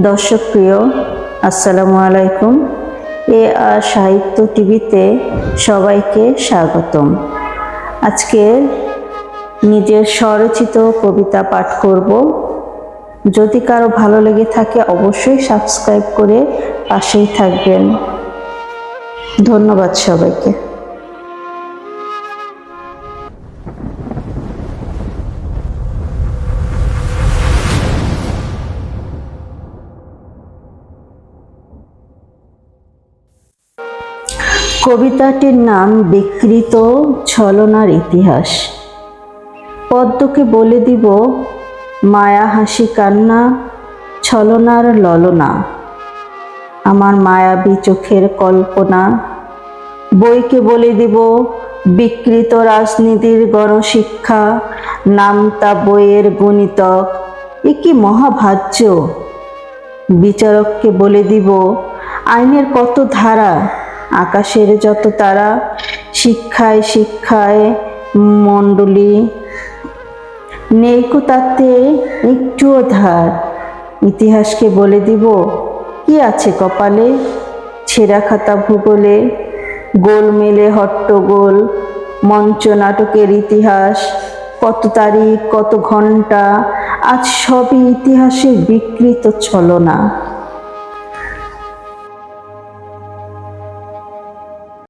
দর্শক প্রিয় আসসালামু আলাইকুম। এ আর সাহিত্য টিভিতে সবাইকে স্বাগতম। আজকে নিজের স্বরচিত কবিতা পাঠ করব। যদি কারও ভালো লেগে থাকে, অবশ্যই সাবস্ক্রাইব করে পাশেই থাকবেন। ধন্যবাদ সবাইকে। কবিতাটির নাম বিকৃত ছলনার ইতিহাস। পদ্মকে বলে দিব, মায়া হাসি কান্না, ছলনার ললনা। আমার মায়াবী চোখের কল্পনা। বইকে বলে দিব, বিকৃত রাজনীতির গণশিক্ষা। নাম তা বইয়ের গণিতক। এ কি মহাভাজ্য? বিচারককে বলে দিব, আইনের কত ধারা? আকাশের যত তারা, শিক্ষায় শিক্ষায় মণ্ডলী নেইকো তাতে একটুও ধার ইতিহাসকে বলে দিব, কি আছে কপালে? ছেঁড়া খাতা ভূগোলে গোলমেলে হট্টগোল, মঞ্চ নাটকের ইতিহাস, কত তারিখ, কত ঘণ্টা আজ সবই ইতিহাসের বিকৃত ছলনা।